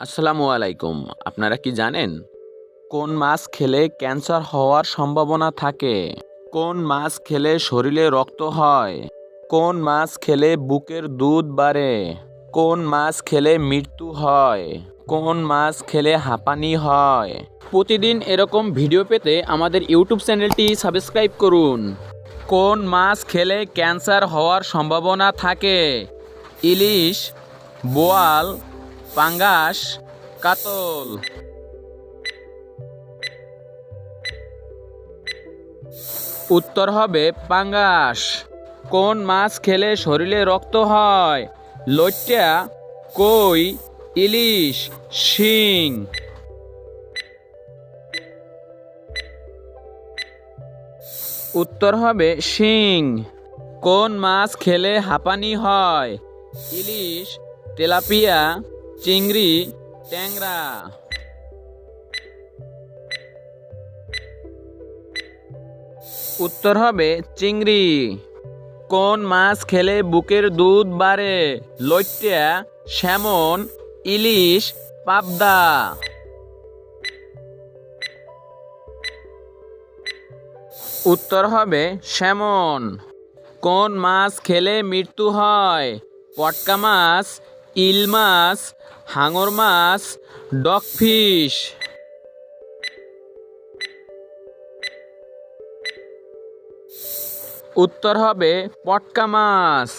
আসসালামু আলাইকুম। আপনারা কি জানেন কোন মাছ খেলে ক্যান্সার হওয়ার সম্ভাবনা থাকে? কোন মাছ খেলে শরীরে রক্ত হয়? কোন মাছ খেলে বুকের দুধ বাড়ে? কোন মাছ খেলে মৃত্যু হয়? কোন মাছ খেলে হাঁপানি হয়? প্রতিদিন এরকম ভিডিও পেতে আমাদের ইউটিউব চ্যানেলটি সাবস্ক্রাইব করুন। কোন মাছ খেলে ক্যান্সার হওয়ার সম্ভাবনা থাকে? ইলিশ, বোয়াল পাঙ্গাস, কাতল। উত্তর হবে পাঙ্গাস। কোন মাছ খেলে শরীরে রক্ত হয়? লইট্টা কই, ইলিশ, শিং। উত্তর হবে শিং। কোন মাছ খেলে হাঁপানি হয়? ইলিশ, তেলাপিয়া চিংড়ি, ট্যাংরা। উত্তর হবে চিংড়ি। কোন মাছ খেলে বুকের দুধ বাড়ে? লইট্টা স্যামন, ইলিশ, পাবদা। উত্তর হবে স্যামন। কোন মাছ খেলে মৃত্যু হয়? পটকা মাছ, ইল মাছ হাঙর মাছ ডকফিশ উত্তর হবে পটকা মাছ।